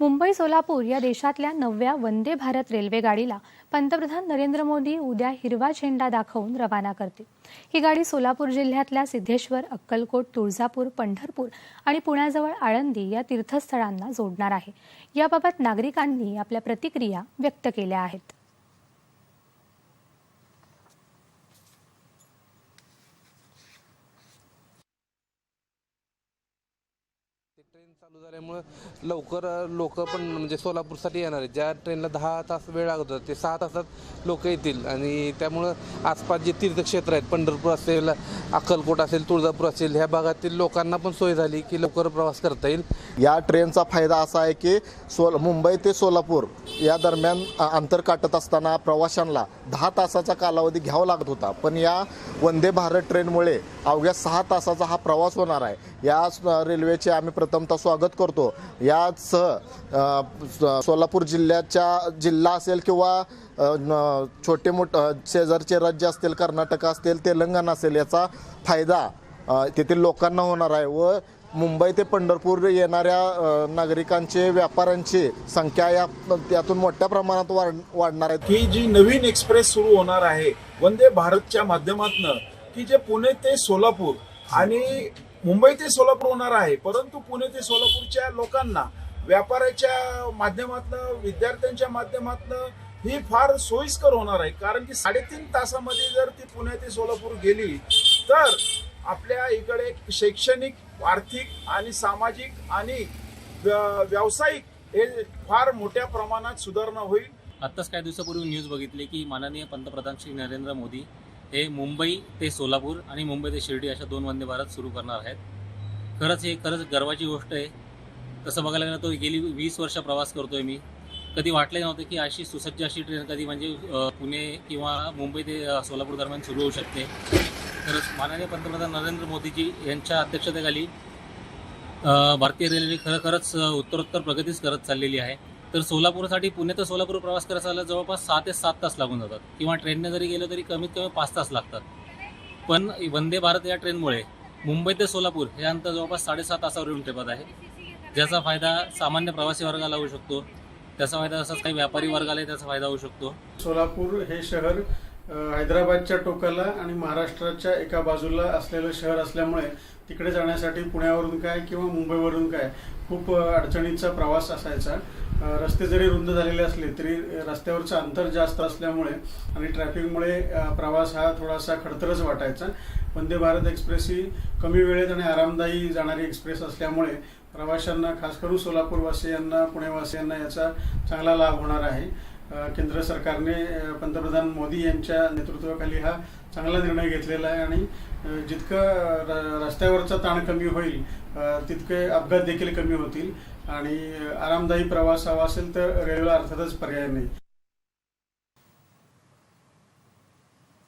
मुंबई सोलापूर या देशातल्या नवव्या वंदे भारत रेल्वे गाडीला पंतप्रधान नरेंद्र मोदी उद्या हिरवा झेंडा दाखवून रवाना करतील. ही गाडी सोलापूर जिल्ह्यातल्या सिद्धेश्वर अक्कलकोट तुळजापूर पंढरपूर आणि पुण्याजवळ आळंदी या तीर्थस्थळांना जोडणार आहे. याबाबत नागरिकांनी आपल्या प्रतिक्रिया व्यक्त केल्या आहेत. ट्रेन चालू झाल्यामुळं लवकर लोक पण म्हणजे सोलापूरसाठी येणार आहेत. ज्या ट्रेनला दहा तास वेळ लागत होता ते सहा तासात लोक येतील. आणि त्यामुळं आसपास जे तीर्थक्षेत्र आहेत पंढरपूर असेल अक्कलकोट असेल तुळजापूर असेल ह्या भागातील लोकांना पण सोय झाली की लवकर प्रवास करता येईल. या ट्रेनचा फायदा असा आहे की सोल मुंबई ते सोलापूर या दरम्यान अंतर काटत असताना प्रवाशांना दहा तासाचा कालावधी घ्यावा लागत होता. पण या वंदे भारत ट्रेनमुळे अवघ्या सहा तासाचा हा प्रवास होणार आहे. या रेल्वेचे आम्ही प्रथम प्रथमतः स्वागत करतो. यासह सोलापूर जिल्ह्याच्या जिल्हा असेल किंवा छोटे मोठ शेजारचे राज्य असतील कर्नाटक असतील तेलंगणा असेल याचा फायदा तेथील लोकांना होणार आहे व मुंबई ते पंढरपूर येणाऱ्या नागरिकांचे व्यापाऱ्यांची संख्या या त्यातून मोठ्या प्रमाणात वाढ वाढणार आहे. ही जी नवीन एक्सप्रेस सुरू होणार आहे वंदे भारतच्या माध्यमातून की जे पुणे ते सोलापूर आणि मुंबई ते सोलापूर होणार आहे परंतु पुणे ते सोलापूरच्या लोकांना व्यापाऱ्याच्या माध्यमातनं विद्यार्थ्यांच्या माध्यमातनं ही फार सोयीस्कर होणार आहे. कारण की साडेतीन तासामध्ये जर ती पुणे ते सोलापूर गेली तर आपल्या इकडे शैक्षणिक आर्थिक आणि सामाजिक आणि व्यावसायिक हे फार मोठ्या प्रमाणात सुधारणा होईल. आत्ताच काही दिवसापूर्वी न्यूज बघितली की माननीय पंतप्रधान श्री नरेंद्र मोदी हे मुंबई ते सोलापूर आणि मुंबई ते शिर्डी अशा दोन वंदे भारत सुरू करणार आहेत. खरंच हे खरंच गर्वाची गोष्ट आहे. तसं बघायला गेलं तर गेली वीस वर्ष प्रवास करतो आहे मी. कधी वाटले नव्हते की अशी सुसज्ज अशी ट्रेन कधी म्हणजे पुणे किंवा मुंबई ते सोलापूर दरम्यान सुरू होऊ शकते. खरंच माननीय पंतप्रधान नरेंद्र मोदीजी यांच्या अध्यक्षतेखाली भारतीय रेल्वे खरं खरंच उत्तरोत्तर प्रगतीच करत चाललेली आहे. तर सोलापूरसाठी पुणे ते सोलापूर प्रवास करायचा जवळपास सहा ते सात तास लागून जातात. किंवा ट्रेनने जरी गेलं तरी कमीत कमी पाच तास लागतात. पण वंदे भारत या ट्रेनमुळे मुंबई ते सोलापूर हे अंतर जवळपास साडेसात तासावर येऊन ठेपत आहे. ज्याचा फायदा सामान्य प्रवासी वर्गाला होऊ शकतो. त्याचा फायदा तसाच काही व्यापारी वर्गाला त्याचा फायदा होऊ शकतो. सोलापूर हे शहर हैदराबादच्या टोकाला आणि महाराष्ट्राच्या एका बाजूला असलेलं शहर असल्यामुळे तिकडे जाण्यासाठी पुण्यावरून काय किंवा मुंबईवरून काय खूप अडचणीचा प्रवास असायचा. रस्ते जरी रुंद झालेले असले तरी रस्त्यावरचं अंतर जास्त असल्यामुळे आणि ट्रॅफिकमुळे प्रवास हा थोडासा खडतरच वाटायचा. वंदे भारत एक्सप्रेस ही कमी वेळेत आणि आरामदायी जाणारी एक्सप्रेस असल्यामुळे प्रवाशांना खास करून सोलापूरवासियांना पुणेवासियांना याचा चांगला लाभ होणार आहे. केंद्र सरकारने पंतप्रधान मोदी यांच्या नेतृत्वाखाली हा चांगला निर्णय घेतलेला आहे आणि जितकं रस्त्यावरचा ताण कमी होईल तितके अपघात देखील कमी होतील आणि आरामदायी प्रवास हवा असेल तर रेल्वेला अर्थातच पर्याय नाही.